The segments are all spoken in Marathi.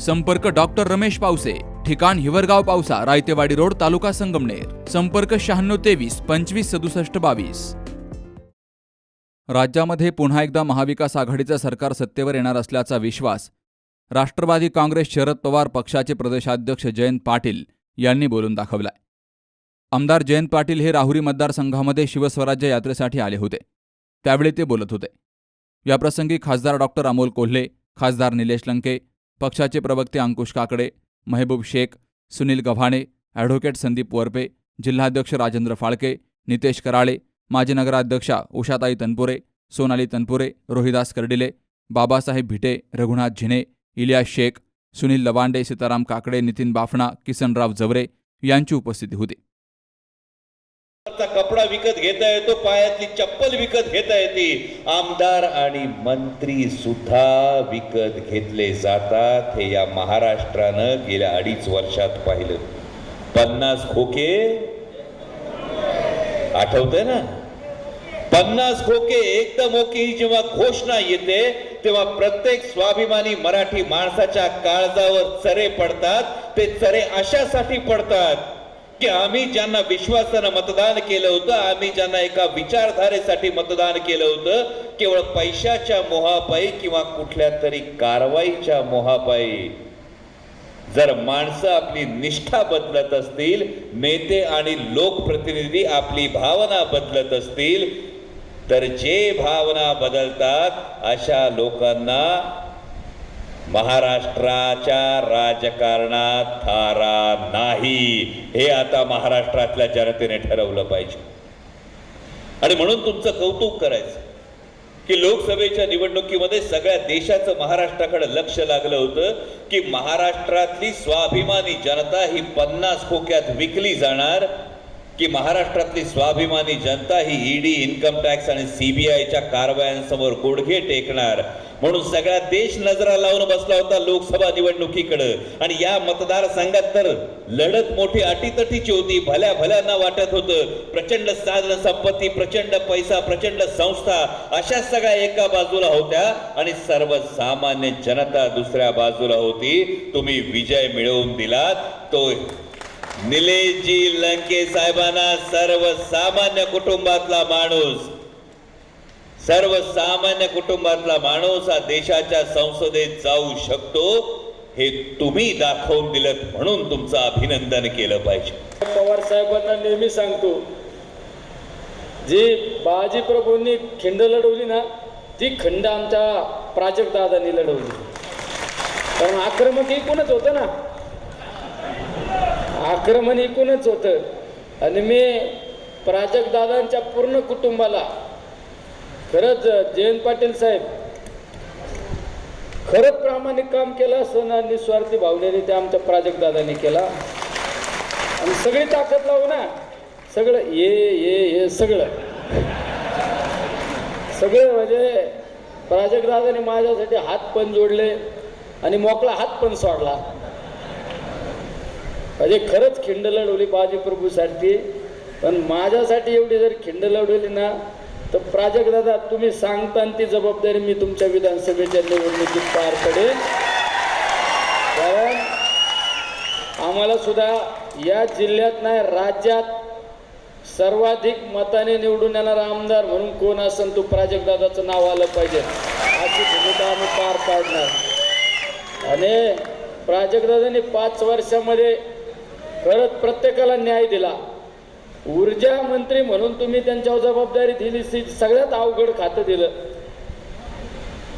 संपर्क डॉक्टर रमेश पावसे ठिकाण हिवरगाव पावसा रायतेवाडी रोड तालुका संगमनेर. संपर्क शहाण्णव तेवीस पंचवीस सदुसष्ट बावीस. राज्यामध्ये पुन्हा एकदा महाविकास आघाडीचं सरकार सत्तेवर येणार असल्याचा विश्वास राष्ट्रवादी काँग्रेस शरद पवार पक्षाचे प्रदेशाध्यक्ष जयंत पाटील यांनी बोलून दाखवलाय. आमदार जयंत पाटील हे राहुरी मतदारसंघामध्ये शिवस्वराज्य यात्रेसाठी आले होते. त्यावेळी ते बोलत होते. याप्रसंगी खासदार डॉक्टर अमोल कोल्हे खासदार निलेश लंके पक्षाचे प्रवक्ते अंकुश काकडे महबूब शेख सुनील गव्हाणे ॲडव्होकेट संदीप वरपे जिल्हाध्यक्ष राजेंद्र फाळके नितेश कराळे माजी नगराध्यक्षा उषाताई तनपुरे सोनाली तनपुरे रोहिदास कर्डिले बाबासाहेब भिटे रघुनाथ झिने इलियास शेख सुनील लवांडे सीताराम काकडे नितीन बाफणा किसनराव जवरे यांची उपस्थिती होती. कपडा विकत घेता येतो पायातली चप्पल विकत घेता येते. आमदार आणि मंत्री सुद्धा विकत घेतले जातात. हे या महाराष्ट्रानं गेल्या अडीच वर्षात पाहिलं. पन्नास खोके? आठवतंय ना? पन्नास खोके एकदम ओके. ही जेव्हा घोषणा येते तेव्हा प्रत्येक स्वाभिमानी मराठी माणसाच्या काळजावर चरे पडतात. ते चरे अशासाठी पडतात की आम्ही ज्यांना विश्वासानं मतदान केलं होतं आम्ही ज्यांना एका विचारधारेसाठी मतदान केलं होतं केवळ पैशाच्या मोहापायी किंवा कुठल्या तरी कारवाईच्या मोहापायी. जर माणसं आपली निष्ठा बदलत असतील नेते आणि लोकप्रतिनिधी आपली भावना बदलत असतील तर जे भावना बदलतात अशा लोकांना महाराष्ट्राच्या राजकारणात थारा नाही. हे आता महाराष्ट्रातल्या जनतेने ठरवलं पाहिजे. आणि म्हणून तुमचं कौतुक करायचं. की लोकसभेच्या निवडणुकीमध्ये सगळ्या देशाचं महाराष्ट्राकडे लक्ष लागलं होतं की महाराष्ट्रातली स्वाभिमानी जनता ही पन्नास खोक्यात विकली जाणार की महाराष्ट्रातली स्वाभिमानी जनता ही ईडी इन्कम टॅक्स आणि सीबीआयच्या कारवायांसमोर गुडघे टेकणार म्हणून सगळा देश नजरा लावून बसला होता लोकसभा निवडणुकीकडे. आणि या मतदारसंघात तर लढत मोठी अटीतटीची होती भल्या भल्यांना वाटत होतं. प्रचंड साधन संपत्ती प्रचंड पैसा प्रचंड संस्था अशा सगळ्या एका बाजूला होत्या. आणि सर्वसामान्य जनता दुसऱ्या बाजूला होती. तुम्ही विजय मिळवून दिलात. तो निलेशजी लंके साहेबांना सर्वसामान्य कुटुंबातला माणूस सर्वसामान्य कुटुंबातला माणूस हा देशाच्या संसदेत जाऊ शकतो हे तुम्ही दाखवून दिलं म्हणून तुमचं अभिनंदन केलं पाहिजे. पवार साहेबांना नेहमी सांगतो जी बाजी प्रभूंनी खिंड लढवली ना ती खंड आमच्या प्राजक्त दादांनी लढवली. कारण आक्रमक एकूणच होतं ना. आक्रमण एकूणच होतं. आणि मी प्राजक्त दादांच्या पूर्ण कुटुंबाला खरंच जयंत पाटील साहेब खरंच प्रामाणिक काम केलं असं ना निस्वार्थी भावनेने ते आमच्या प्राजक्त दादाने केला. आणि सगळी ताकद लावू ना सगळं ये ये ये सगळं. सगळं म्हणजे प्राजक्त दादाने माझ्यासाठी हात पण जोडले आणि मोकळा हात पण सोडला. म्हणजे खरंच खिंड लढवली बाजी प्रभूसाठी पण माझ्यासाठी एवढी जर खिंड लढवली ना तर प्राजक्त दादा तुम्ही सांगता ती जबाबदारी मी तुमच्या विधानसभेच्या निवडणुकीत पार पडेल. कारण आम्हाला सुद्धा या जिल्ह्यात नाही राज्यात सर्वाधिक मताने निवडून येणारा आमदार म्हणून कोण असेल तो प्राजक्तदादाचं नाव आलं पाहिजे. अशी भूमिका आम्ही पार पाडणार. आणि प्राजक्तदादांनी पाच वर्षामध्ये खरंच प्रत्येकाला न्याय दिला. ऊर्जा मंत्री म्हणून तुम्ही त्यांच्यावर जबाबदारी दिली ती सगळ्यात अवघड खातं दिलं.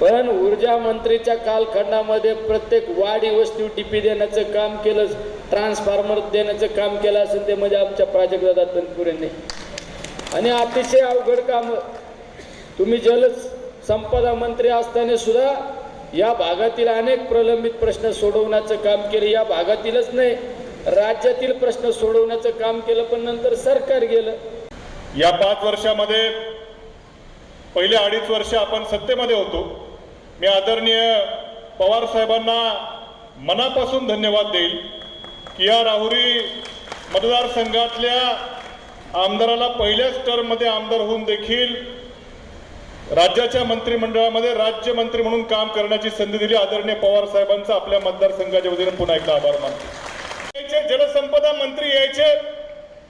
पण ऊर्जा मंत्रीच्या कालखंडामध्ये प्रत्येक वाडी वस्तू टीपी देण्याचं काम केलं ट्रान्सफॉर्मर देण्याचं काम केलं असेल ते म्हणजे आमच्या प्राजक्तदादा तनपुरेंनी आणि अतिशय अवघड काम. तुम्ही जल संपदा मंत्री असताना सुद्धा या भागातील अनेक प्रलंबित प्रश्न सोडवण्याचं काम केलं. या भागातीलच नाही राज्यातील प्रश्न सोडवण्याचं काम केलं पण नंतर सरकार गेलं. या पाच वर्षामध्ये पहिले अडीच वर्ष आपण सत्तेमध्ये होतो. मी आदरणीय पवार साहेबांना मनापासून धन्यवाद देईल की या राहुरी मतदारसंघातल्या आमदाराला पहिल्याच टर्ममध्ये आमदार होऊन देखील राज्याच्या मंत्रिमंडळामध्ये राज्यमंत्री म्हणून काम करण्याची संधी दिली. आदरणीय पवार साहेबांचा आपल्या मतदारसंघाच्या वतीने पुन्हा एकदा आभार मानतो. यायचे जलसंपदा मंत्री यायचे.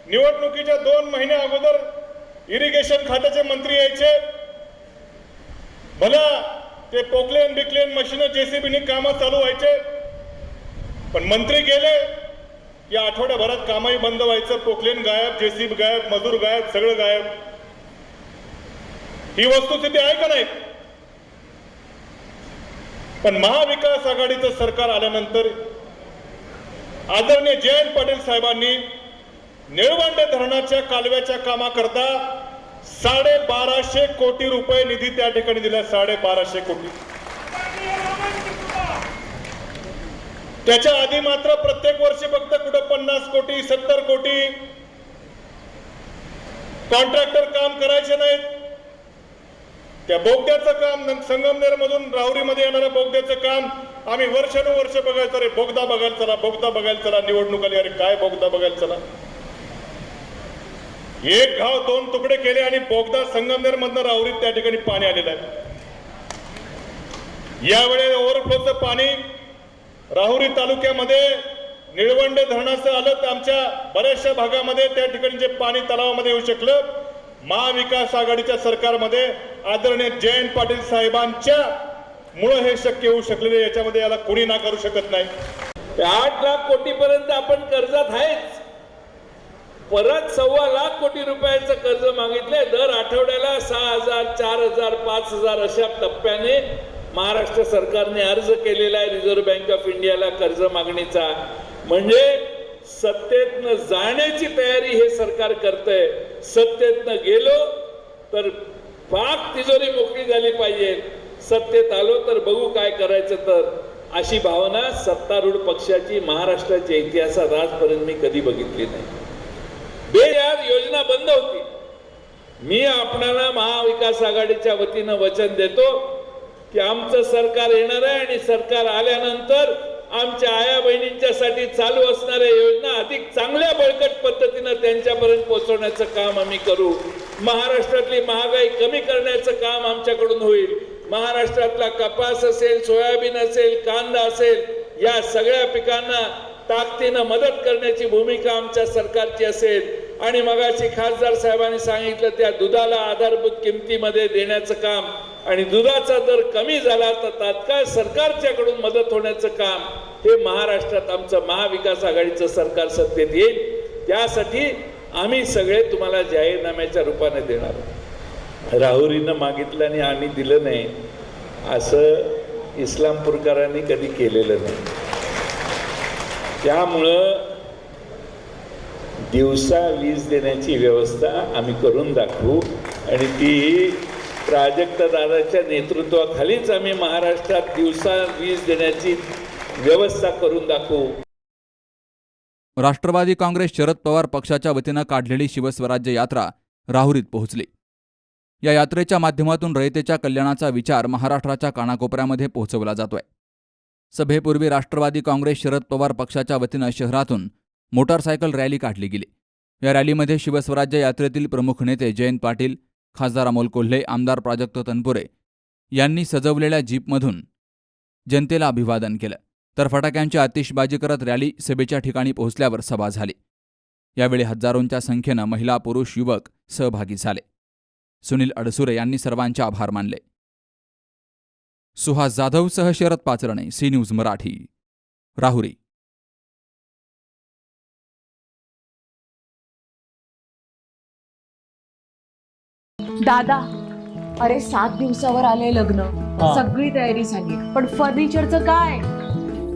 निवडणुकीच्या दोन महिने अगोदर इरिगेशन खात्याचे मंत्री यायचे. भला ते पोकलेन बिकलेन मशीन जेसीबीनी कामं चालू व्हायचे. पण मंत्री गेले या आठवड्याभरात कामही बंद व्हायचं. पोकलेन गायब जेसीबी गायब मजूर गायब सगळं गायब. ही वस्तुस्थिती आहे का नाही? पण महाविकास आघाडीचं सरकार आल्यानंतर आदरणीय जयंत पाटील साहेबांनी निळवंडे धरणाच्या कालव्याच्या कामाकरता साडेबाराशे कोटी रुपये निधी त्या ठिकाणी दिला. साडेबाराशे कोटी. त्याच्या आधी मात्र प्रत्येक वर्षी फक्त कुठं पन्नास कोटी सत्तर कोटी कॉन्ट्रॅक्टर काम करायचे नाहीत. त्या बोगद्याचं काम संगमनेर मधून राहुरीमध्ये येणाऱ्या बोगद्याचं काम आम्ही वर्षानुवर्ष बघायचं रे. बोगदा बघायला चला बोगदा बघायला चला निवडणूक आली. अरे काय बोगदा बघायला चला? एक घाव दोन तुकडे केले आणि बोगदा संगमनेर मधनं राहुरीत त्या ठिकाणी पाणी आलेलं आहे. यावेळेस ओव्हरफ्लोचं पाणी राहुरी तालुक्यामध्ये निळवंडे धरणाचं आलं तर आमच्या बऱ्याचशा भागामध्ये त्या ठिकाणी जे पाणी तलावामध्ये येऊ शकलं. महाविकास आघाडीच्या सरकारमध्ये आदरणीय जयंत पाटील साहेबांच्या मुळे हे शक्य होऊ शकलेले याच्यामध्ये याला कोणी ना करू शकत नाही. आठ लाख कोटीपर्यंत आपण कर्जात आहेच. परत सव्वा लाख कोटी रुपयांचं कर्ज मागितलंय. दर आठवड्याला सहा हजार चार हजार पाच हजार अशा टप्प्याने महाराष्ट्र सरकारने अर्ज केलेला आहे रिझर्व्ह बँक ऑफ इंडियाला कर्ज मागणीचा. म्हणजे सत्तेतनं जाण्याची तयारी हे सरकार करतंय. सत्तेतनं गेलो तर पाक तिजोरी मोकळी झाली पाहिजे. सत्तेत आलो तर बघू काय करायचं तर. अशी भावना सत्तारूढ पक्षाची महाराष्ट्राच्या इतिहासात आजपर्यंत मी कधी बघितली नाही. बेयाद योजना बंद होती. मी आपणाला महाविकास आघाडीच्या वतीनं वचन देतो की आमचं सरकार येणार आहे आणि सरकार आल्यानंतर आमच्या आया बहिणींच्यासाठी चालू असणाऱ्या योजना अधिक चांगल्या त्यांच्यापर्यंत पोहोचवण्याचं काम आम्ही करू. महाराष्ट्रातली महागाई कमी करण्याचं काम आमच्याकडून होईल. महाराष्ट्रातला कपास असेल सोयाबीन असेल कांदा असेल या सगळ्या पिकांना ताकदीनं मदत करण्याची भूमिका आमच्या सरकारची असेल. आणि मगाशी खासदार साहेबांनी सांगितलं त्या दुधाला आधारभूत किमतीमध्ये देण्याचं काम. आणि दुधाचा दर कमी झाला तर तात्काळ सरकारच्याकडून मदत होण्याचं काम. हे महाराष्ट्रात आमचं महाविकास आघाडीचं सरकार सत्तेत येईल. त्यासाठी आम्ही सगळे तुम्हाला जाहीरनाम्याच्या रूपाने देणार आहोत. राहुरीनं मागितलं आणि आम्ही दिलं नाही असं इस्लामपूरकरांनी कधी केलेलं नाही त्यामुळं दिवसा वीज देण्याची व्यवस्था आम्ही करून दाखवू आणि ती प्राजक्त दादाच्या नेतृत्वाखालीच आम्ही महाराष्ट्रात दिवसा वीज देण्याची व्यवस्था करून दाखवू राष्ट्रवादी काँग्रेस शरद पवार पक्षाच्या वतीनं काढलेली शिवस्वराज्य यात्रा राहुरीत पोहोचली. या यात्रेच्या माध्यमातून रयतेच्या कल्याणाचा विचार महाराष्ट्राच्या कानाकोपऱ्यामध्ये पोहोचवला जातोय. सभेपूर्वी राष्ट्रवादी काँग्रेस शरद पवार पक्षाच्या वतीनं शहरातून मोटारसायकल रॅली काढली गेली. या रॅलीमध्ये शिवस्वराज्य यात्रेतील प्रमुख नेते जयंत पाटील खासदार अमोल कोल्हे आमदार प्राजक्त तनपुरे यांनी सजवलेल्या जीपमधून जनतेला अभिवादन केलं. तर फटाक्यांची आतिषबाजी करत रॅली सभेच्या ठिकाणी पोहोचल्यावर सभा झाली. यावेळी हजारोंच्या संख्येनं महिला पुरुष युवक सहभागी झाले. सुनील अडसुरे यांनी सर्वांचे आभार मानले. सुहास जाधवसह शरद पाचरणे सी न्यूज मराठी राहुरी. दादा अरे सात दिवसावर आले लग्न. सगळी तयारी झाली पण फर्निचरचं काय?